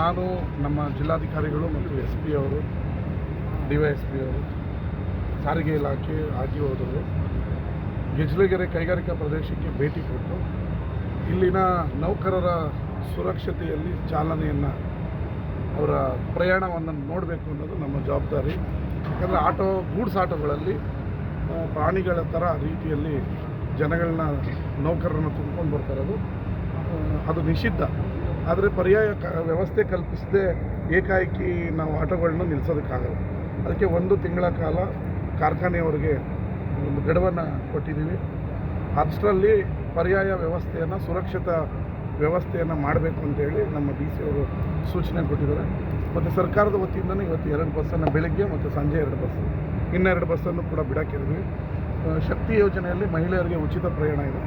ನಾನು, ನಮ್ಮ ಜಿಲ್ಲಾಧಿಕಾರಿಗಳು ಮತ್ತು ಎಸ್ ಪಿ ಅವರು, ಡಿ ವೈ ಎಸ್ ಪಿ ಅವರು, ಸಾರಿಗೆ ಇಲಾಖೆ ಟಿ ಹೋದರು ಗೆಜ್ಲೆಗೆರೆ ಕೈಗಾರಿಕಾ ಪ್ರದೇಶಕ್ಕೆ ಭೇಟಿ ಕೊಟ್ಟು, ಇಲ್ಲಿನ ನೌಕರರ ಸುರಕ್ಷತೆಯಲ್ಲಿ ಚಾಲನೆಯನ್ನು, ಅವರ ಪ್ರಯಾಣವನ್ನು ನೋಡಬೇಕು ಅನ್ನೋದು ನಮ್ಮ ಜವಾಬ್ದಾರಿ. ಯಾಕಂದರೆ ಆಟೋ, ಗೂಡ್ಸ್ ಆಟೋಗಳಲ್ಲಿ ಪ್ರಾಣಿಗಳ ಥರ ರೀತಿಯಲ್ಲಿ ಜನಗಳನ್ನ, ನೌಕರರನ್ನು ತುಂಬ್ಕೊಂಡು ಬರ್ತಾರದು ಅದು ನಿಷಿದ್ಧ. ಆದರೆ ಪರ್ಯಾಯ ವ್ಯವಸ್ಥೆ ಕಲ್ಪಿಸದೆ ಏಕಾಏಕಿ ನಾವು ಆಟೋಗಳನ್ನ ನಿಲ್ಲಿಸೋದಕ್ಕಾಗಲ್ಲ ಅದಕ್ಕೆ ಒಂದು ತಿಂಗಳ ಕಾಲ ಕಾರ್ಖಾನೆಯವರಿಗೆ ಒಂದು ಗಡುವನ್ನು ಕೊಟ್ಟಿದ್ದೀವಿ. ಅಷ್ಟರಲ್ಲಿ ಪರ್ಯಾಯ ವ್ಯವಸ್ಥೆಯನ್ನು, ಸುರಕ್ಷಿತ ವ್ಯವಸ್ಥೆಯನ್ನು ಮಾಡಬೇಕು ಅಂತೇಳಿ ನಮ್ಮ ಡಿ ಸಿ ಅವರು ಸೂಚನೆ ಕೊಟ್ಟಿದ್ದಾರೆ. ಮತ್ತು ಸರ್ಕಾರದ ವತಿಯಿಂದಲೂ ಇವತ್ತು ಎರಡು ಬಸ್ಸನ್ನು ಬೆಳಗ್ಗೆ ಮತ್ತು ಸಂಜೆ ಎರಡು ಬಸ್ಸು. ಇನ್ನೆರಡು ಬಸ್ಸನ್ನು ಕೂಡ ಬಿಡೋಕ್ಕಿದ್ವಿ ಶಕ್ತಿ ಯೋಜನೆಯಲ್ಲಿ ಮಹಿಳೆಯರಿಗೆ ಉಚಿತ ಪ್ರಯಾಣ ಇದೆ.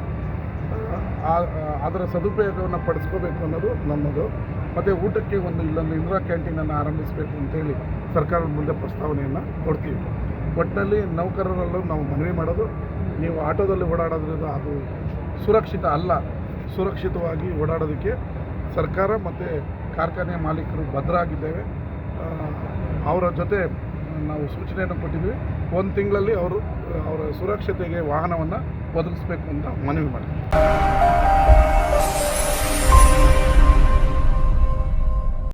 ಅದರ ಸದುಪಯೋಗವನ್ನು ಪಡಿಸ್ಕೋಬೇಕು ಅನ್ನೋದು ನಮ್ಮದು. ಮತ್ತು ಊಟಕ್ಕೆ ಒಂದು ಇಲ್ಲೊಂದು ಇಂದಿರಾ ಕ್ಯಾಂಟೀನನ್ನು ಆರಂಭಿಸಬೇಕು ಅಂತೇಳಿ ಸರ್ಕಾರದ ಮುಂದೆ ಪ್ರಸ್ತಾವನೆಯನ್ನು ಕೊಡ್ತೀವಿ. ಒಟ್ಟಿನಲ್ಲಿ ನೌಕರರಲ್ಲೂ ನಾವು ಮನವಿ ಮಾಡೋದು, ನೀವು ಆಟೋದಲ್ಲಿ ಓಡಾಡೋದ್ರಿಂದ ಅದು ಸುರಕ್ಷಿತ ಅಲ್ಲ, ಸುರಕ್ಷಿತವಾಗಿ ಓಡಾಡೋದಕ್ಕೆ ಸರ್ಕಾರ ಮತ್ತು ಕಾರ್ಖಾನೆ ಮಾಲೀಕರು ಭದ್ರಾಗಿದ್ದೇವೆ. ಆಗಿದ್ದೇವೆ ಅವರ ಜೊತೆ ನಾವು ಸೂಚನೆಯನ್ನು ಕೊಟ್ಟಿದ್ವಿ ಒಂದು ತಿಂಗಳಲ್ಲಿ ಅವರು ಅವರ ಸುರಕ್ಷತೆಗೆ ವಾಹನವನ್ನು ಒದಗಿಸ್ಬೇಕು ಅಂತ ಮನವಿ ಮಾಡಿದ್ವಿ